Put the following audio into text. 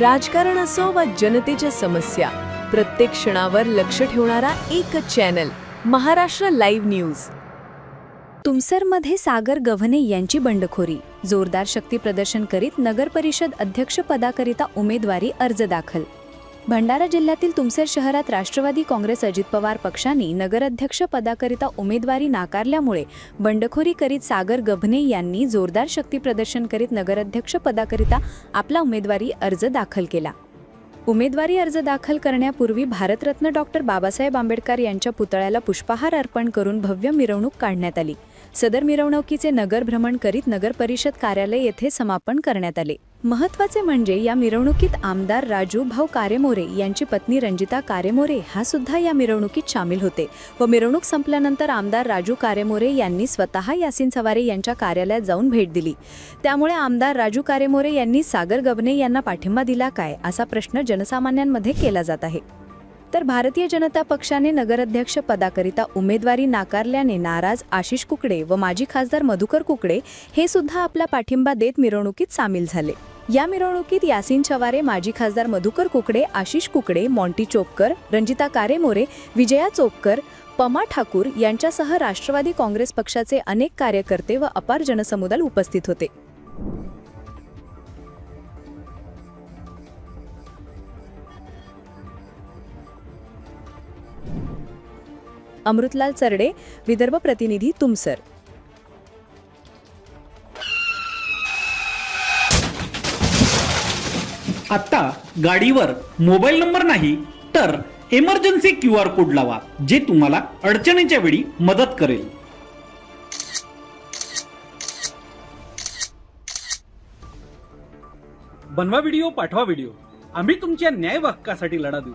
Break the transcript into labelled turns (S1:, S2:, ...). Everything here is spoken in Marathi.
S1: राजकारण असो वा जनतेच्या समस्या प्रत्येक क्षणावर लक्ष ठेवणारा एकच चॅनल महाराष्ट्र लाईव्ह न्यूज.
S2: तुमसरमध्ये सागर गव्हने यांची बंडखोरी. जोरदार शक्ती प्रदर्शन करीत नगर परिषद अध्यक्षपदाकरिता उमेदवारी अर्ज दाखल. भंडारा जिल्ह्यातील तुमसर शहरात राष्ट्रवादी काँग्रेस अजित पवार पक्षांनी नगराध्यक्ष पदाकरिता उमेदवारी नाकारल्यामुळे बंडखोरी करीत सागर गभने यांनी जोरदार शक्ती प्रदर्शन करीत नगराध्यक्ष पदाकरिता आपला उमेदवारी अर्ज दाखल केला. उमेदवारी अर्ज दाखल करण्यापूर्वी भारतरत्न डॉक्टर बाबासाहेब आंबेडकर यांच्या पुतळ्याला पुष्पहार अर्पण करून भव्य मिरवणूक काढण्यात आली. सदर मिरवणुकीचे नगर भ्रमण करीत नगर परिषद कार्यालय येथे समापन करण्यात आले. महत्त्वाचे म्हणजे या मिरवणुकीत आमदार राजू भाऊ कारेमोरे यांची पत्नी रंजिता कारेमोरे हा सुद्धा या मिरवणुकीत सामील होते व मिरवणूक संपल्यानंतर आमदार राजू कारेमोरे यांनी स्वतः यासिन सवारे यांच्या कार्यालयात जाऊन भेट दिली. त्यामुळे आमदार राजू कारेमोरे यांनी सागर गबने यांना पाठिंबा दिला काय असा प्रश्न जनसामान्यांमध्ये केला जात आहे. तर भारतीय जनता पक्षाने नगराध्यक्ष पदाकरिता उमेदवारी नाकारल्याने नाराज आशिष कुकडे व माजी खासदार मधुकर कुकडे हे सुद्धा आपला पाठिंबा देत मिरवणुकीत सामील झाले. या मिरवणुकीत यासिन छवारे माजी खासदार मधुकर कुकडे आशिष कुकडे मॉन्टी चोपकर रंजिता कारेमोरे विजया चोपकर पमा ठाकूर यांच्यासह राष्ट्रवादी काँग्रेस पक्षाचे अनेक कार्यकर्ते व अपार जनसमुदाय उपस्थित होते. अमृतलाल चरडे विदर्भ प्रतिनिधी तुमसर.
S3: आता गाडीवर मोबाईल नंबर नाही तर इमर्जन्सी क्यू आर कोड लावा जे तुम्हाला अडचणीच्या वेळी मदत करेल. बनवा व्हिडिओ पाठवा व्हिडिओ आम्ही तुमच्या न्याय हक्कासाठी लढा देऊ.